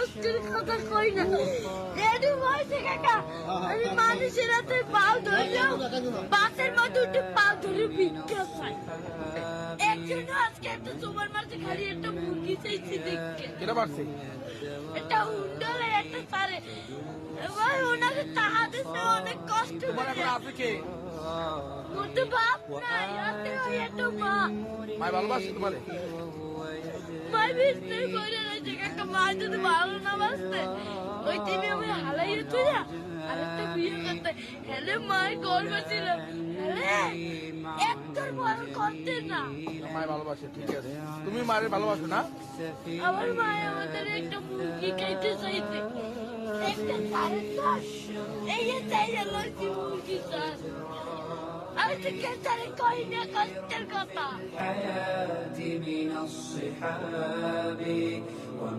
কষ্টের কথা কই না। রেডু হয়েছে কাকা আমি মানুষের হাতে পাও ধরলেও বাসের মধ্যে উঠে পাও ধরে ভিক্ষা চাই এর জন্য আজকে একটা সুপার মার্কেটে খালি একটা মুরগি চাইছি দেখতে। কেটা পারছে একটা উন্ডলে একটা সারে এবার ওনাকে দিতে অনেক কষ্ট করে। আছে কে? কিন্তু বাপ নাই আছে ওই একটা মা মায় ভালোবাসে তোমারে? মাই বিস্তার করে মা যদি ভালো না বাসতে ওই টিভি আমি হালাইয়ে তুই না আরেকটা বিয়ে করতে হেলে মায়ের গর্ব ছিল হেলে একটার বড় করতে না মায় ভালোবাসে ঠিক আছে তুমি মায়ের ভালোবাসো না আমার মায়ে আমাদের একটা মুরগি খাইতে চাইছে একটা সাড়ে চার এই যে চাই লড়ছি মুরগি চার আমি তো কেসারে কই না কষ্টের কথা الحياة من الصحاب